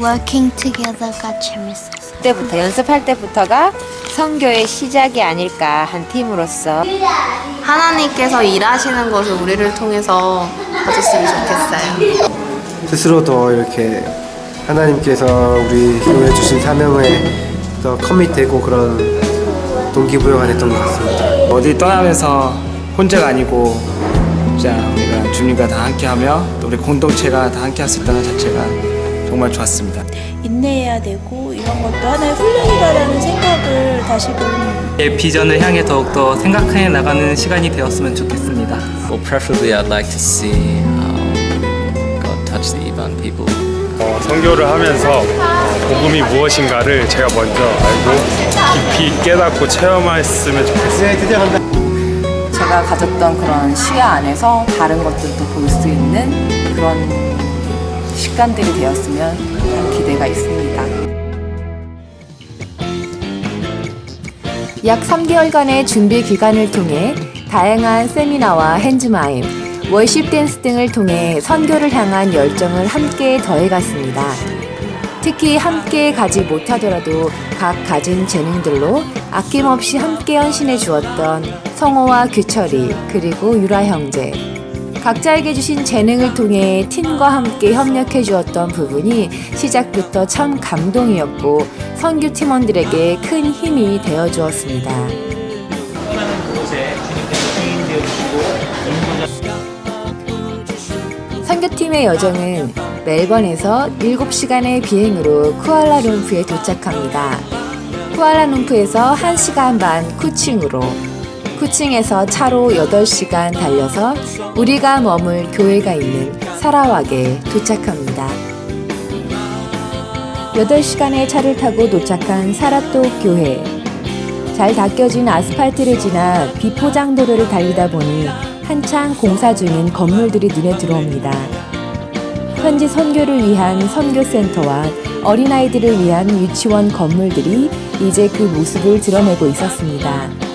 working together가 재밌었어요. 때부터 연습할 때부터가 선교의 시작이 아닐까 한 팀으로서 하나님께서 일하시는 것을 우리를 통해서 봐줬으면 좋겠어요. 스스로 더 이렇게 하나님께서 우리 교회 주신 사명에 더 커밋되고 그런 동기부여가 됐던 것 같습니다. 어디 떠나면서 혼자가 아니고 진짜 우리가 주님과 다 함께하며 또 우리 공동체가 다 함께 할 수 있다는 자체가 정말 좋았습니다. 인내해야 되고 이런 것도 하나의 훈련이다라는 생각을 다시금 의 비전을 향해 더욱더 생각해 나가는 시간이 되었으면 좋겠습니다. Well, preferably I'd like to see um, God touch the Iban people. 어, 선교를 하면서 어, 복음이 무엇인가를 제가 먼저 알고 깊이 깨닫고 체험했으면 좋겠습니다. 제가 가졌던 그런 시야 안에서 다른 것들도 볼 수 있는 그런 시간들이 되었으면 하는 기대가 있습니다. 약 3개월간의 준비 기간을 통해 다양한 세미나와 핸즈마임, 월십 댄스 등을 통해 선교를 향한 열정을 함께 더해갔습니다. 특히 함께 가지 못하더라도 각 가진 재능들로 아낌없이 함께 헌신해 주었던 성호와 규철이 그리고 유라 형제 각자에게 주신 재능을 통해 팀과 함께 협력해 주었던 부분이 시작부터 참 감동이었고 선교 팀원들에게 큰 힘이 되어 주었습니다. 선교팀의 여정은 멜번에서 7시간의 비행으로 쿠알라룸푸에 도착합니다. 쿠알라룸푸에서 1시간 반 쿠칭으로 쿠칭에서 차로 8시간 달려서 우리가 머물 교회가 있는 사라왁에 도착합니다. 8시간의 차를 타고 도착한 사라또 교회. 잘 닦여진 아스팔트를 지나 비포장도로를 달리다 보니 한창 공사 중인 건물들이 눈에 들어옵니다. 현지 선교를 위한 선교센터와 어린아이들을 위한 유치원 건물들이 이제 그 모습을 드러내고 있었습니다.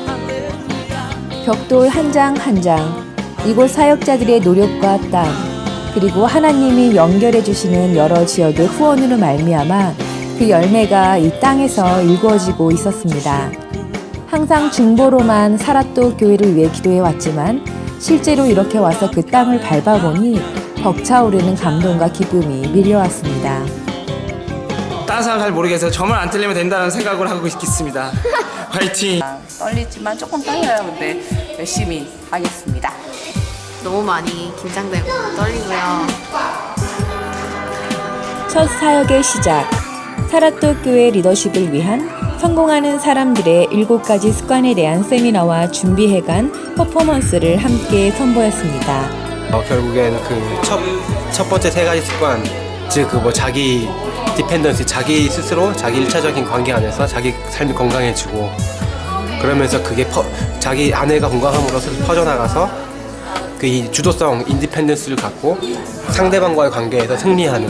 벽돌 한 장 한 장, 이곳 사역자들의 노력과 땀, 그리고 하나님이 연결해 주시는 여러 지역의 후원으로 말미암아 그 열매가 이 땅에서 일구어지고 있었습니다. 항상 중보로만 사라또 교회를 위해 기도해 왔지만 실제로 이렇게 와서 그 땅을 밟아보니 벅차오르는 감동과 기쁨이 밀려왔습니다. 다른 사람 잘 모르겠어요. 저만 안 틀리면 된다는 생각을 하고 있겠습니다. 화이팅! 떨리지만 조금 떨려요. 근데 열심히 하겠습니다. 너무 많이 긴장되고 떨리고요. 첫 사역의 시작 사라또 교회 리더십을 위한 성공하는 사람들의 일곱 가지 습관에 대한 세미나와 준비해간 퍼포먼스를 함께 선보였습니다. 어, 결국엔 그 첫 첫 번째 세 가지 습관, 즉 그 뭐 자기 디펜던스, 자기 스스로 자기 일차적인 관계 안에서 자기 삶이 건강해지고 그러면서 그게 퍼, 자기 아내가 건강함으로써 퍼져나가서 그 이 주도성, 인디펜던스를 갖고 상대방과의 관계에서 승리하는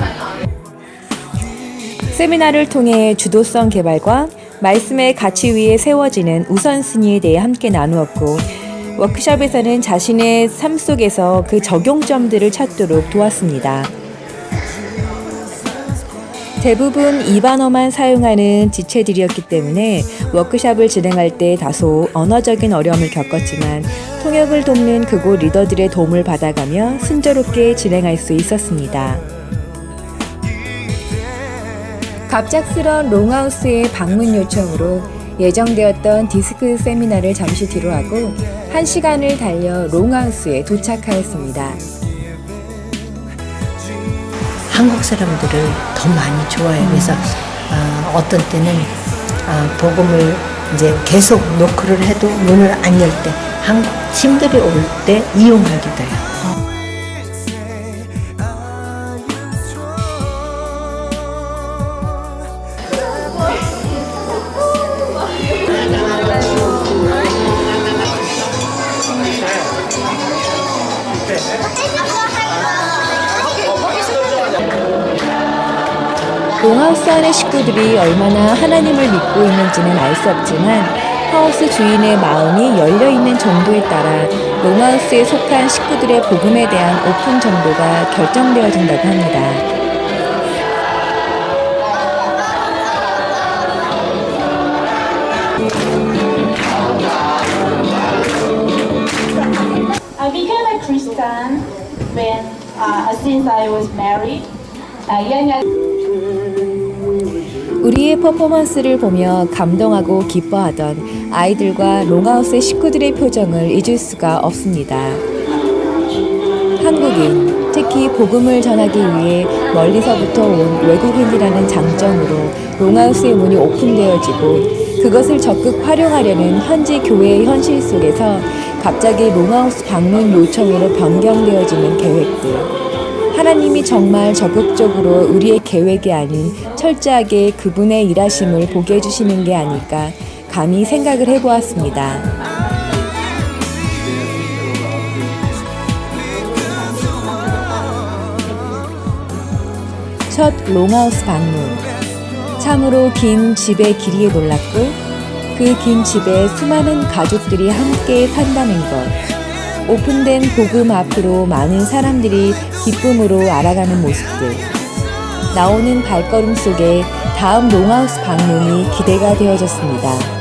세미나를 통해 주도성 개발과 말씀의 가치 위에 세워지는 우선순위에 대해 함께 나누었고 워크숍에서는 자신의 삶 속에서 그 적용점들을 찾도록 도왔습니다. 대부분 이반어만 사용하는 지체들이었기 때문에 워크숍을 진행할 때 다소 언어적인 어려움을 겪었지만 통역을 돕는 그곳 리더들의 도움을 받아가며 순조롭게 진행할 수 있었습니다. 갑작스런 롱하우스의 방문 요청으로 예정되었던 디스크 세미나를 잠시 뒤로 하고 한 시간을 달려 롱하우스에 도착하였습니다. 한국 사람들을 더 많이 좋아해요. 그래서 어, 어떤 때는 어, 복음을 이제 계속 노크를 해도 문을 안 열 때 한국 팀들이 올 때 이용하기도 해요. 롱하우스 안의 식구들이 얼마나 하나님을 믿고 있는지는 알 수 없지만 하우스 주인의 마음이 열려 있는 정도에 따라 롱하우스에 속한 식구들의 복음에 대한 오픈 정도가 결정되어진다고 합니다. I became when, uh, since I was married. 아, uh, 야. 우리의 퍼포먼스를 보며 감동하고 기뻐하던 아이들과 롱하우스의 식구들의 표정을 잊을 수가 없습니다. 한국인, 특히 복음을 전하기 위해 멀리서부터 온 외국인이라는 장점으로 롱하우스의 문이 오픈되어지고 그것을 적극 활용하려는 현지 교회의 현실 속에서 갑자기 롱하우스 방문 요청으로 변경되어지는 계획들. 하나님이 정말 적극적으로 우리의 계획이 아닌 철저하게 그분의 일하심을 보게 해주시는 게 아닐까 감히 생각을 해보았습니다. 첫 롱하우스 방문. 참으로 긴 집의 길이에 놀랐고 그 긴 집에 수많은 가족들이 함께 산다는 것. 오픈된 복음 앞으로 많은 사람들이 기쁨으로 알아가는 모습들. 나오는 발걸음 속에 다음 롱하우스 방문이 기대가 되어졌습니다.